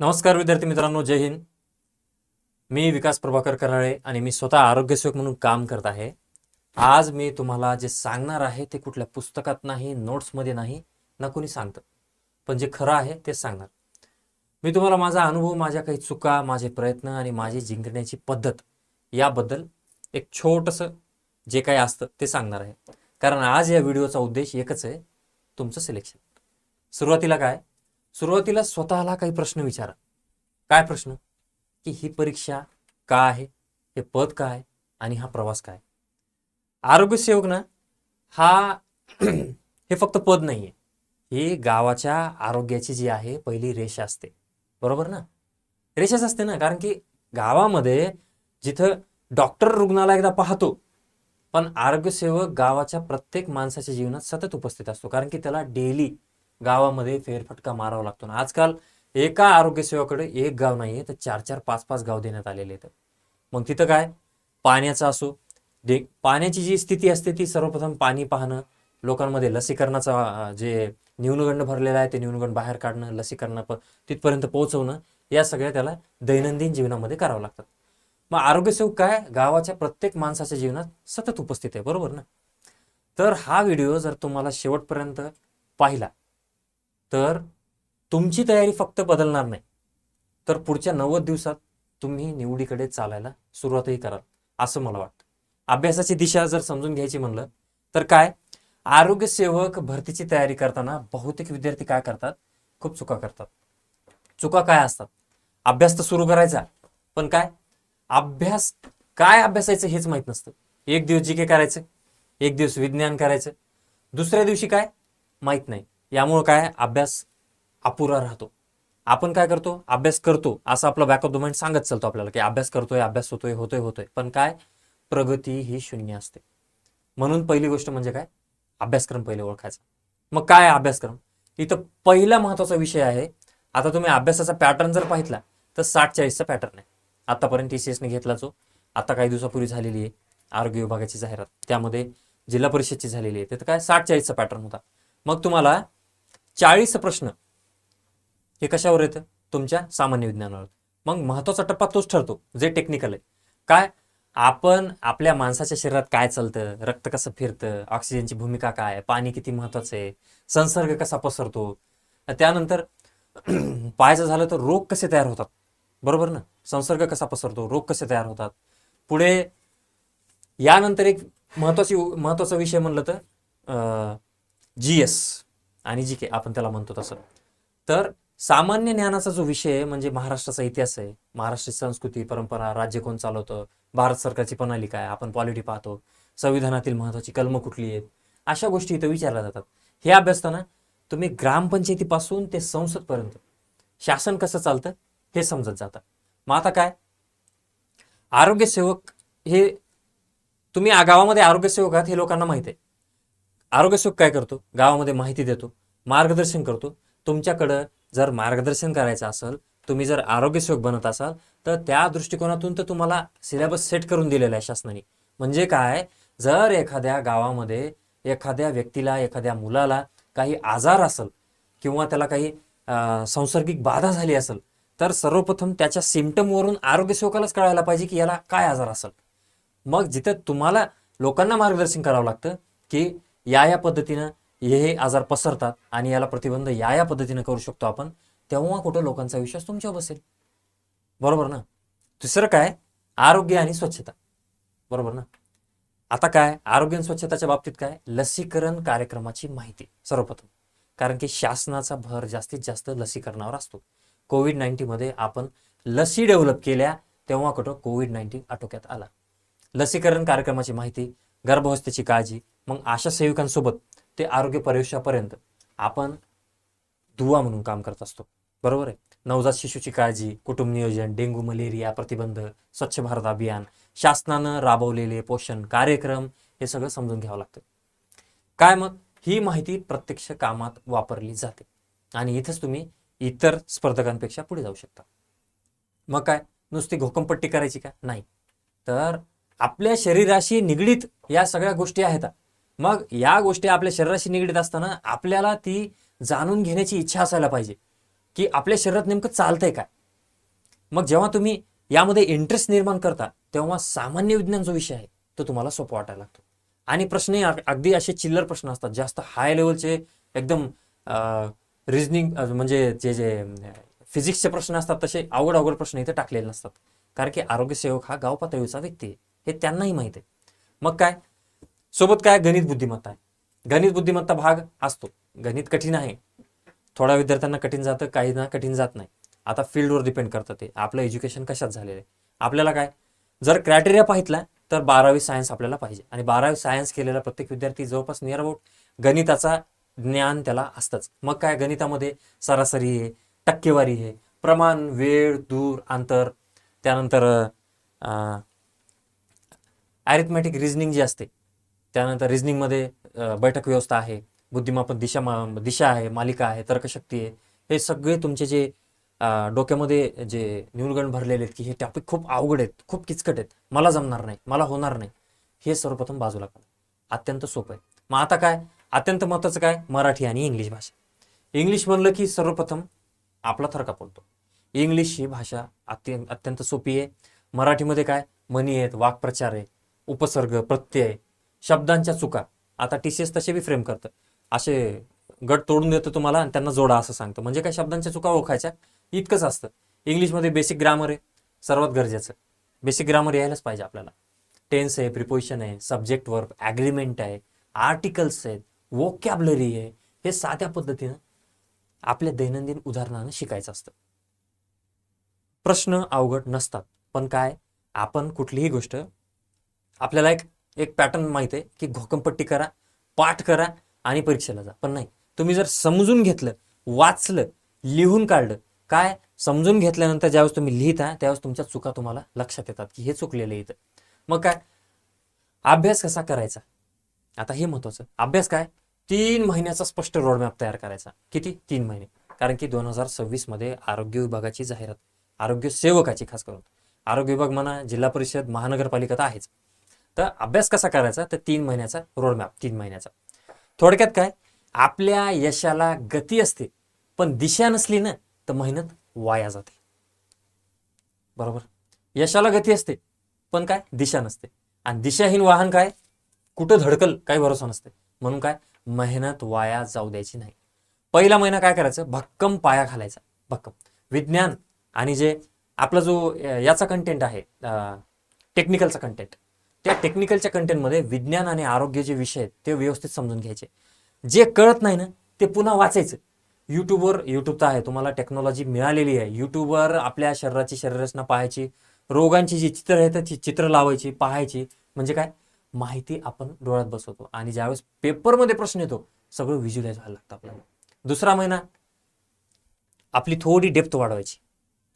नमस्कार विद्यार्थी मित्रांनो जय हिंद. मी विकास प्रभाकर कराळे आणि मी स्वतः आरोग्यसेवक म्हणून काम करत आहे. आज मी तुम्हाला जे सांगणार आहे ते कुठल्या पुस्तकात नाही नोट्समध्ये नाही ना कोणी सांगतं. पण जे खरं आहे ते सांगणार. मी तुम्हाला माझा अनुभव माझ्या काही चुका माझे प्रयत्न आणि माझी जिंकण्याची पद्धत याबद्दल एक छोटंसं जे काही असतं ते सांगणार आहे. कारण आज या व्हिडिओचा उद्देश एकच आहे तुमचं सिलेक्शन सुरुवातीला काय? सुरुवातीला स्वतःला काही प्रश्न विचारा. काय प्रश्न? की ही परीक्षा का आहे? हे पद काय आणि हा प्रवास काय? आरोग्यसेवक ना हा हे फक्त पद नाही आहे ही गावाच्या आरोग्याची जी आहे पहिली रेषा असते. बरोबर ना? रेषाच असते ना कारण की गावामध्ये जिथं डॉक्टर रुग्णाला एकदा पाहतो पण आरोग्यसेवक गावाच्या प्रत्येक माणसाच्या जीवनात सतत उपस्थित असतो. कारण की त्याला डेली गावामध्ये फेरफटका मारावा लागतो. ना आजकाल एका आरोग्य सेवाकडे एक गाव नाहीये तर चार चार पाच पाच गाव देण्यात आलेले आहेत. मग तिथं काय? पाण्याचं असो. दे पाण्याची जी स्थिती असते ती सर्वप्रथम पाणी पाहणं लोकांमध्ये लसीकरणाचा जे न्यूनगंड भरलेला आहे ते न्यूनगंड बाहेर काढणं लसीकरण तिथपर्यंत पोहोचवणं या सगळ्या त्याला दैनंदिन जीवनामध्ये करावं लागतात मग आरोग्यसेवक काय? गावाच्या प्रत्येक माणसाच्या जीवनात सतत उपस्थित आहे बरोबर ना? तर हा व्हिडिओ जर तुम्हाला शेवटपर्यंत पाहिला तर तुमची तयारी फक्त बदलणार नाही. तर पुढच्या नव्वद दिवसात तुम्ही निवडीकडे चालायला सुरुवातही कराल असं मला वाटतं. अभ्यासाची दिशा जर समजून घ्यायची म्हणलं तर काय? आरोग्य सेवक भरतीची तयारी करताना बहुतेक विद्यार्थी काय करतात? खूप चुका करतात. चुका काय असतात? अभ्यास तर सुरू करायचा पण काय? अभ्यास काय अभ्यासायचं हेच माहीत नसतं. एक दिवस जी के करायचं एक दिवस विज्ञान करायचं. दुसऱ्या दिवशी काय? माहीत नाही. यामुळं काय? अभ्यास अपुरा राहतो. आपण काय करतो? अभ्यास करतो असं आपला बॅक ऑफ द माइंड सांगत चालतो आपल्याला की अभ्यास करतोय अभ्यास होतोय होतोय होतोय. पण काय? प्रगती ही शून्य असते. म्हणून पहिली गोष्ट म्हणजे काय? अभ्यासक्रम पहिले ओळखायचा. मग काय अभ्यासक्रम? इथं पहिला महत्त्वाचा विषय आहे आता तुम्ही अभ्यासाचा पॅटर्न जर पाहितला तर साठ चाळीसचा पॅटर्न आहे. आतापर्यंत टी सी एसने घेतला जो आता काही दिवसापूर्वी झालेली आहे आरोग्य विभागाची जाहिरात. त्यामध्ये जिल्हा परिषदची झालेली आहे. तिथं काय? साठ चाळीसचा पॅटर्न होता. मग तुम्हाला चाळीस प्रश्न. हे कशावर येतं? तुमच्या सामान्य विज्ञानावर. मग महत्त्वाचा टप्पा तोच ठरतो जे टेक्निकल आहे. काय? आपण आपल्या माणसाच्या शरीरात काय चालतं? रक्त कसं फिरतं? ऑक्सिजनची भूमिका काय? पाणी किती महत्वाचं आहे? संसर्ग कसा पसरतो? त्यानंतर पाहायचं झालं तर रोग कसे तयार होतात? बरोबर ना? संसर्ग कसा पसरतो? रोग कसे तयार होतात? पुढे यानंतर एक महत्वाची महत्त्वाचा विषय म्हणलं तर जी एस आणि जी के आपण त्याला म्हणतो तसं. तर सामान्य ज्ञानाचा जो विषय म्हणजे महाराष्ट्राचा इतिहास आहे महाराष्ट्राची संस्कृती परंपरा राज्य कोण चालवतं भारत सरकारची प्रणाली काय आपण पॉलिटी पाहतो संविधानातील महत्वाची कलम कुठली आहेत अशा गोष्टी इथं विचारल्या जातात. हे अभ्यासताना तुम्ही ग्रामपंचायतीपासून ते संसदपर्यंत शासन कसं चालतं हे समजत जातं. मग आता काय? आरोग्यसेवक हे तुम्ही गावामध्ये आरोग्यसेवक आहात हे लोकांना माहिती आहे. आरोग्यसेवक काय करतो? गावामध्ये माहिती देतो मार्गदर्शन करतो. तुमच्याकडं जर मार्गदर्शन करायचं असेल तुम्ही जर आरोग्यसेवक बनत असाल तर त्या दृष्टिकोनातून तर तुम्हाला सिलेबस सेट करून दिलेला आहे शासनाने. म्हणजे काय? जर एखाद्या गावामध्ये एखाद्या व्यक्तीला एखाद्या मुलाला काही आजार असेल किंवा त्याला काही संसर्गिक बाधा झाली असेल तर सर्वप्रथम त्याच्या सिमटमवरून आरोग्यसेवकालाच कळायला पाहिजे की याला काय आजार असेल. मग जिथं तुम्हाला लोकांना मार्गदर्शन करावं लागतं की या या पद्धतीनं हे हे आजार पसरतात आणि याला प्रतिबंध या या पद्धतीनं करू शकतो आपण तेव्हा कुठं लोकांचा विश्वास तुमच्यावर बसेल. बरोबर ना? दुसरं काय? आरोग्य आणि स्वच्छता. बरोबर ना? आता काय? आरोग्य आणि स्वच्छताच्या बाबतीत काय? लसीकरण कार्यक्रमाची माहिती सर्वप्रथम. कारण की शासनाचा भर जास्तीत जास्त लसीकरणावर असतो. कोविड नाईन्टीनमध्ये आपण लसी डेव्हलप केल्या तेव्हा कुठं कोविड नाईन्टीन आटोक्यात आला. लसीकरण कार्यक्रमाची माहिती गर्भावस्थेची काळजी मग आशा सेविकांसोबत ते आरोग्य पर्यवेक्षापर्यंत आपण दुवा म्हणून काम करत असतो. बरोबर आहे? नवजात शिशूची काळजी कुटुंब नियोजन डेंग्यू मलेरिया प्रतिबंध स्वच्छ भारत अभियान शासनानं राबवलेले पोषण कार्यक्रम हे सगळं समजून घ्यावं लागतं. काय मग? ही माहिती प्रत्यक्ष कामात वापरली जाते. आणि इथंच तुम्ही इतर स्पर्धकांपेक्षा पुढे जाऊ शकता. मग काय? नुसती घोकमपट्टी करायची का? नाही. तर आपल्या शरीराशी निगडीत या सगळ्या गोष्टी आहेत. मग या गोष्टी आपल्या शरीराशी निगडीत असताना आपल्याला ती जाणून घेण्याची इच्छा असायला पाहिजे. की आपल्या शरीरात नेमकं चालतंय काय? मग जेव्हा तुम्ही यामध्ये इंटरेस्ट निर्माण करता तेव्हा सामान्य विज्ञान जो विषय आहे तो तुम्हाला सोपा वाटायला लागतो. आणि प्रश्नही अगदी असे चिल्लर प्रश्न असतात जास्त हाय लेवलचे एकदम रिझनिंग म्हणजे जे जे फिजिक्सचे प्रश्न असतात तसे अवघड अवघड प्रश्न इथे टाकलेले नसतात. कारण की आरोग्य सेवक हा गाव पातळीचा व्यक्ती आहे हे त्यांनाही माहीत आहे. मग काय? सोबत काय गणित बुद्धिमत्ता आहे? गणित बुद्धिमत्ता भाग असतो. गणित कठीण आहे. थोड्या विद्यार्थ्यांना कठीण जातं काहींना कठीण जात नाही. आता फील्डवर डिपेंड करतं ते. आपलं एज्युकेशन कशात झालेलं आहे? आपल्याला काय? जर क्रायटेरिया पाहितला तर बारावी सायन्स आपल्याला पाहिजे. आणि बारावी सायन्स केलेला प्रत्येक विद्यार्थी जवळपास नियर अबाउट गणिताचा ज्ञान त्याला असतंच. मग काय? गणितामध्ये सरासरी आहे टक्केवारी आहे. प्रमाण वेळ दूर अंतर. त्यानंतर ॲरिथमॅटिक रिझनिंग जी असते त्यानंतर रिझनिंगमध्ये बैठक व्यवस्था आहे बुद्धिमापन दिशा मा- दिशा आहे मालिका आहे तर्कशक्ती आहे हे सगळे तुमचे जे डोक्यामध्ये जे न्यूनगण भरलेले आहेत की हे टॉपिक खूप अवघड आहेत खूप किचकट आहेत मला जमणार नाही मला होणार नाही हे सर्वप्रथम बाजूला काढा. अत्यंत सोपं आहे. मग आता काय? अत्यंत महत्त्वाचं काय? मराठी आणि इंग्लिश भाषा. इंग्लिश म्हणलं की सर्वप्रथम आपला थरका पडतो इंग्लिश ही भाषा अत्यंत अत्यंत सोपी आहे. मराठीमध्ये काय? म्हणी आहेत वाक्प्रचार आहे उपसर्ग प्रत्यय शब्दांच्या चुका. आता टी सी एस तसे बी फ्रेम करतं. असे गट तोडून देतं तुम्हाला आणि त्यांना जोडा असं सांगतं. म्हणजे काय शब्दांच्या चुका ओळखायच्या? इतकंच असतं. इंग्लिशमध्ये बेसिक ग्रामर आहे. सर्वात गरजेचं. बेसिक ग्रामर यायलाच पाहिजे आपल्याला. टेन्स आहे प्रिपोजिशन आहे सब्जेक्ट वर्ब ॲग्रीमेंट आहे आर्टिकल्स आहेत वोकॅबलरी आहे. हे साध्या पद्धतीनं आपल्या दैनंदिन उदाहरणानं शिकायचं असतं. प्रश्न अवघड नसतात. पण काय? आपण कुठलीही गोष्ट आपल्याला एक एक पॅटर्न माहिती आहे की घोकंपट्टी करा पाठ करा आणि परीक्षेला जा. पण नाही तुम्ही जर समजून घेतलं वाचलं लिहून काढलं काय? समजून घेतल्यानंतर ज्यावेळेस तुम्ही लिहिता त्यावेळेस तुमच्या चुका तुम्हाला लक्षात येतात की हे चुकलेलं आहे इथं. मग काय? अभ्यास कसा करायचा? आता हे महत्वाचं. अभ्यास काय? तीन महिन्याचा स्पष्ट रोडमॅप तयार करायचा. किती? तीन महिने. कारण की दोन हजार सव्वीसमध्ये आरोग्य विभागाची जाहिरात आरोग्य सेवकाची खास करून. आरोग्य विभाग म्हणा जिल्हा परिषद महानगरपालिका तर आहेच. तर अभ्यास कसा करायचा? तर तीन महिन्याचा रोडमॅप तीन महिन्याचा. थोडक्यात काय? आपल्या यशाला गती असते पण दिशा नसली ना तर मेहनत वाया जाते. बरोबर? यशाला गती असते पण काय? दिशा नसते. आणि दिशाहीन वाहन काय? कुठं धडकल काही भरोसा नसते. म्हणून काय? मेहनत वाया जाऊ द्यायची नाही. पहिला महिना काय करायचं? भक्कम पाया घालायचा. भक्कम. विज्ञान आणि जे आपला जो याचा कंटेंट आहे टेक्निकलचा कंटेंट त्या टेक्निकलच्या कंटेंटमध्ये विज्ञान आणि आरोग्य जे विषय आहेत ते व्यवस्थित समजून घ्यायचे. जे कळत नाही ना ते पुन्हा वाचायचं. यूट्यूबवर यूट्यूब तर आहे तुम्हाला टेक्नॉलॉजी मिळालेली आहे. यूट्यूबवर आपल्या शरीराची शरीररचना पाहायची रोगांची जी चित्र आहेत ती चित्र लावायची पाहायची. म्हणजे काय? माहिती आपण डोळ्यात बसवतो. आणि ज्यावेळेस पेपरमध्ये प्रश्न येतो सगळं व्हिज्युलाइज व्हायला लागतं आपल्याला. दुसरा महिना आपली थोडी डेप्थ वाढवायची.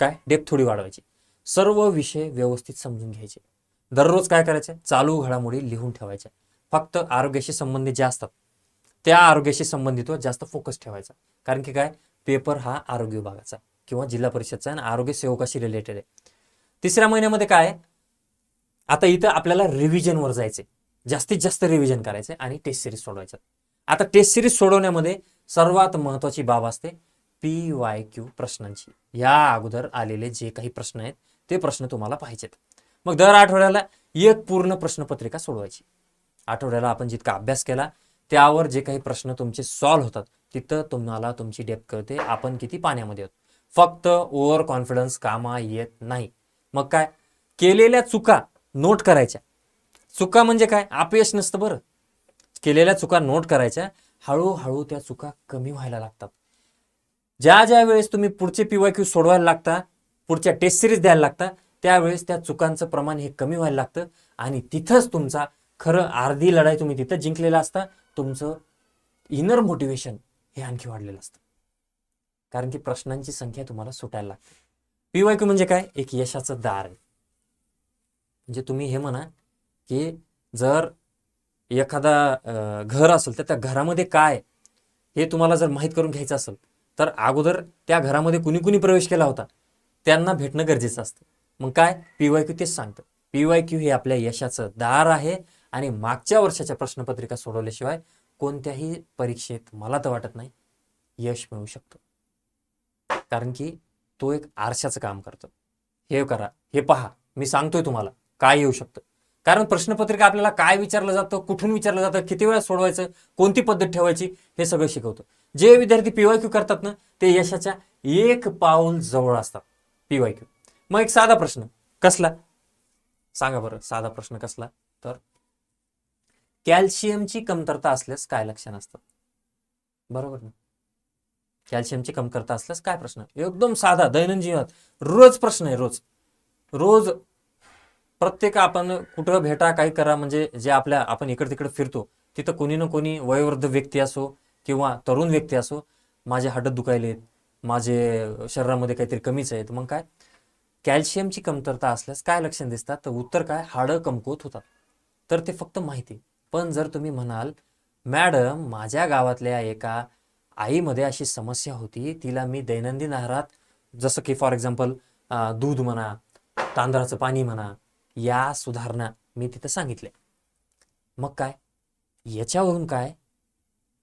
काय? डेप्थ थोडी वाढवायची. सर्व विषय व्यवस्थित समजून घ्यायचे. दररोज काय करायचे? चालू घडामोडी लिहून ठेवायच्या. फक्त आरोग्याशी संबंधित जे असतात त्या आरोग्याशी संबंधित जास्त फोकस ठेवायचा. कारण की काय? पेपर हा आरोग्य विभागाचा किंवा जिल्हा परिषदचा आणि आरोग्य सेवकाशी रिलेटेड आहे. तिसऱ्या महिन्यामध्ये काय आता इथं आपल्याला रिव्हिजनवर जायचे जास्तीत जास्त रिव्हिजन करायचे आणि टेस्ट सिरीज सोडवायच्या आता टेस्ट सिरीज सोडवण्यामध्ये सर्वात महत्त्वाची बाब असते पी वाय क्यू प्रश्नांची. या अगोदर आलेले जे काही प्रश्न आहेत ते प्रश्न तुम्हाला पाहिजेत. मग दर आठवड्याला एक पूर्ण प्रश्नपत्रिका सोडवायची. आठवड्याला आपण जितका अभ्यास केला त्यावर जे काही प्रश्न तुमचे सॉल्व्ह होतात तिथं तुम्हाला तुमची डेप कळते. आपण किती पाण्यामध्ये आहोत. फक्त ओव्हर कॉन्फिडन्स कामा येत नाही. मग काय? केलेल्या चुका नोट करायच्या. चुका म्हणजे काय? अपयश नसतं बरं. केलेल्या चुका नोट करायच्या. हळूहळू त्या चुका कमी व्हायला लागतात. ज्या ज्या वेळेस तुम्ही पुढचे पीवाय क्यू सोडवायला लागता पुढच्या टेस्ट सिरीज द्यायला लागता त्यावेळेस त्या चुकांचं प्रमाण हे कमी व्हायला लागतं आणि तिथंच तुमचा खरं अर्धी लढाई तुम्ही तिथं जिंकलेला असता तुमचं इनर मोटिवेशन हे आणखी वाढलेलं असतं. कारण की प्रश्नांची संख्या तुम्हाला सुटायला लागते. पीवायक्यू म्हणजे काय? एक यशाचं दार आहे. म्हणजे तुम्ही हे म्हणा की जर एखादा घर असेल तर त्या घरामध्ये काय हे तुम्हाला जर माहीत करून घ्यायचं असेल तर अगोदर त्या घरामध्ये कुणी कुणी प्रवेश केला होता त्यांना भेटणं गरजेचं असतं. मग काय? पी वाय क्यू तेच सांगतं. पी वाय क्यू हे आपल्या यशाचं दार आहे आणि मागच्या वर्षाच्या प्रश्नपत्रिका सोडवल्याशिवाय कोणत्याही परीक्षेत मला तर वाटत नाही यश मिळू शकतो. कारण की तो एक आरशाचं काम करतो. हे करा हे पहा मी सांगतोय तुम्हाला काय येऊ शकतं. कारण प्रश्नपत्रिका आपल्याला काय विचारलं जातं कुठून विचारलं जातं किती वेळा सोडवायचं कोणती पद्धत ठेवायची हे सगळं शिकवतं. जे विद्यार्थी पीवाय क्यू करतात ना ते यशाच्या एक पाऊल जवळ असतात पीवाय क्यू. मग एक साधा प्रश्न. कसला? सांगा बरं साधा प्रश्न कसला? तर कॅल्शियमची कमतरता असल्यास काय लक्षण असतं बरोबर ना? कॅल्शियमची कमतरता असल्यास काय प्रश्न? एकदम साधा दैनंदिन जीवनात. रोज प्रश्न आहे रोज. रोज प्रत्येक आपण कुठं भेटा काही करा म्हणजे जे आपल्या आपण इकडे तिकडे फिरतो तिथं कोणी ना कोणी वयोवृद्ध व्यक्ती असो किंवा तरुण व्यक्ती असो माझे हाडं दुखायलेत माझे शरीरामध्ये काहीतरी कमीच आहेत मग काय? कॅल्शियमची कमतरता असल्यास काय लक्षण दिसतात? तर उत्तर काय? हाडं कमकुवत होतात. तर ते फक्त माहिती. पण जर तुम्ही म्हणाल मॅडम माझ्या गावातल्या एका आईमध्ये अशी समस्या होती. तिला मी दैनंदिन आहारात जसं की फॉर एक्झाम्पल दूध म्हणा तांदळाचं पाणी म्हणा या सुधारणा मी तिथं सांगितल्या. मग काय? याच्यावरून काय?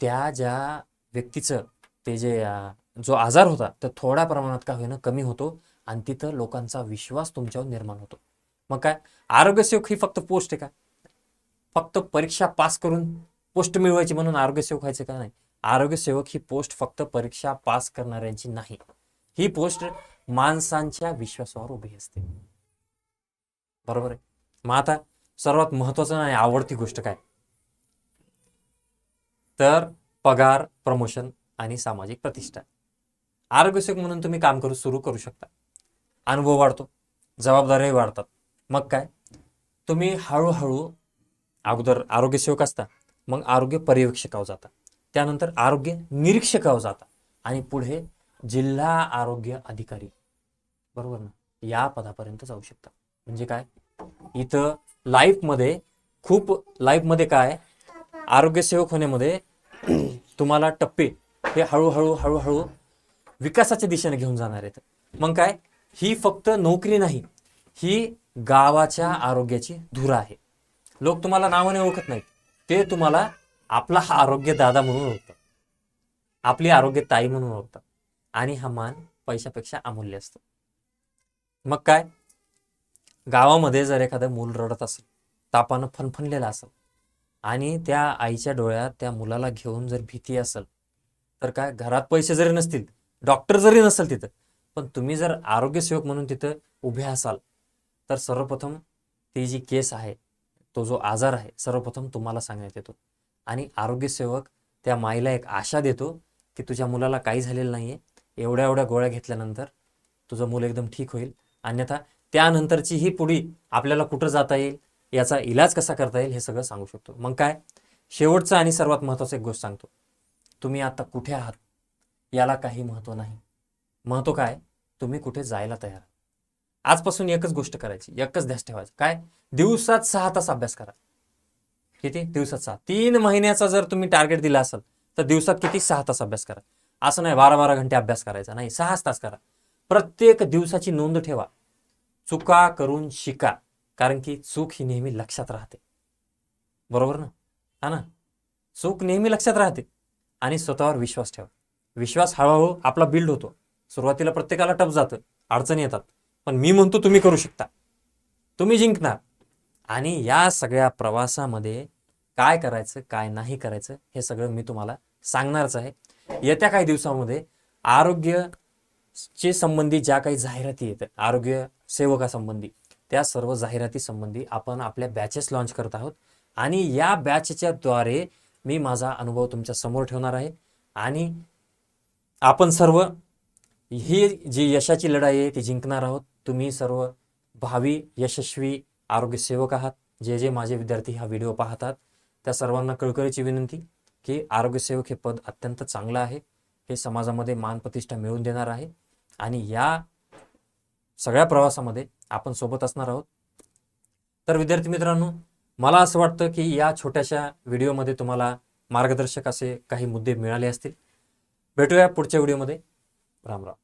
त्या ज्या व्यक्तीचं ते जे जो आजार होता तर थोड्या प्रमाणात काय होईना कमी होतो. आणि तिथं लोकांचा विश्वास तुमच्यावर निर्माण होतो. मग काय? आरोग्यसेवक ही फक्त पोस्ट आहे का? फक्त परीक्षा पास करून पोस्ट मिळवायची म्हणून आरोग्यसेवक व्हायचं का नाही? आरोग्यसेवक ही पोस्ट फक्त परीक्षा पास करणाऱ्यांची नाही. ही पोस्ट माणसांच्या विश्वासावर उभी असते. बरोबर आहे? मग आता सर्वात महत्वाचं आणि आवडती गोष्ट काय? तर पगार प्रमोशन आणि सामाजिक प्रतिष्ठा. आरोग्यसेवक म्हणून तुम्ही काम करू सुरू करू शकता. अनुभव वाढतो जबाबदाऱ्याही वाढतात. मग काय? तुम्ही हळूहळू अगोदर आरोग्यसेवक असता मग आरोग्य पर्यवेक्षकावर जाता. त्यानंतर आरोग्य निरीक्षकावर जाता. आणि पुढे जिल्हा आरोग्य अधिकारी. बरोबर ना? या पदापर्यंत जाऊ शकता. म्हणजे काय? इथं लाईफमध्ये खूप लाईफमध्ये काय? आरोग्यसेवक होण्यामध्ये तुम्हाला टप्पे हे हळूहळू हळूहळू विकासाच्या दिशेने घेऊन जाणार आहेत. मग काय? ही फक्त नोकरी नाही ही गावाच्या आरोग्याची धुरा आहे. लोक तुम्हाला नावाने ओळखत नाहीत. ते तुम्हाला आपला हा आरोग्य दादा म्हणून ओळखतात. आपली आरोग्य ताई म्हणून ओळखतात. आणि हा मान पैशापेक्षा अमूल्य असतो. मग काय? गावामध्ये जर एखादं मूल रडत असेल तापानं फनफनलेलं असेल आणि त्या आईच्या डोळ्यात त्या मुलाला घेऊन जर भीती असेल तर काय? घरात पैसे जरी नसतील डॉक्टर जरी नसेल तिथं पण तुम्ही जर आरोग्यसेवक म्हणून तिथं उभे असाल तर सर्वप्रथम ती जी केस आहे तो जो आजार आहे सर्वप्रथम तुम्हाला सांगण्यात येतो. आणि आरोग्यसेवक त्या माईला एक आशा देतो की तुझ्या मुलाला काही झालेलं नाही आहे एवढ्या एवढ्या गोळ्या घेतल्यानंतर तुझं मूल एकदम ठीक होईल. अन्यथा त्यानंतरची ही पुढी आपल्याला कुठं जाता येईल याचा इलाज कसा करता येईल हे सगळं सांगू शकतो. मग काय? शेवटचं आणि सर्वात महत्त्वाचं एक गोष्ट सांगतो. तुम्ही आता कुठे आहात? याला काही महत्त्व नाही. महत्त्व काय? तुम्ही कुठे जायला तयार? आजपासून एकच गोष्ट करायची एकच ध्यास ठेवायचं. काय? दिवसात सहा तास अभ्यास करा. किती? दिवसात सहा. तीन महिन्याचा जर तुम्ही टार्गेट दिला असेल तर दिवसात किती? सहा तास अभ्यास करा. असं नाही बारा बारा घंटे अभ्यास करायचा. नाही सहाच तास करा. प्रत्येक दिवसाची नोंद ठेवा. चुका करून शिका. कारण की चूक ही नेहमी लक्षात राहते. बरोबर ना? हा ना? चूक नेहमी लक्षात राहते. आणि स्वतःवर विश्वास ठेवा. विश्वास हळूहळू आपला बिल्ड होतो. सुरुवातीला प्रत्येकाला टप जातं अडचणी येतात. पण मी म्हणतो तुम्ही करू शकता. तुम्ही जिंकणार. आणि या सगळ्या प्रवासामध्ये काय करायचं काय नाही करायचं हे सगळं मी तुम्हाला सांगणारच आहे. येत्या काही दिवसामध्ये आरोग्य चे संबंधी ज्या काही जाहिराती येतात आरोग्य सेवकासंबंधी त्या सर्व जाहिराती संबंधी आपण आपल्या बॅचेस लॉन्च करत आहोत. आणि या बॅचच्या द्वारे मी माझा अनुभव तुमच्यासमोर ठेवणार आहे. आणि आपण सर्व ही जी यशाची लढाई आहे ती जिंकणार आहोत. तुम्ही सर्व भावी यशस्वी आरोग्यसेवक आहात. जे जे माझे विद्यार्थी हा व्हिडिओ पाहतात त्या सर्वांना कळकळीची विनंती की आरोग्यसेवक हे पद अत्यंत चांगलं आहे. हे समाजामध्ये मान प्रतिष्ठा मिळवून देणार आहे. आणि या सगळ्या प्रवासामध्ये आपण सोबत असणार आहोत. तर विद्यार्थी मित्रांनो मला असं वाटतं की या छोट्याशा व्हिडिओमध्ये तुम्हाला मार्गदर्शक असे काही मुद्दे मिळाले असतील. भेटूया पुढच्या व्हिडिओमध्ये. राम राम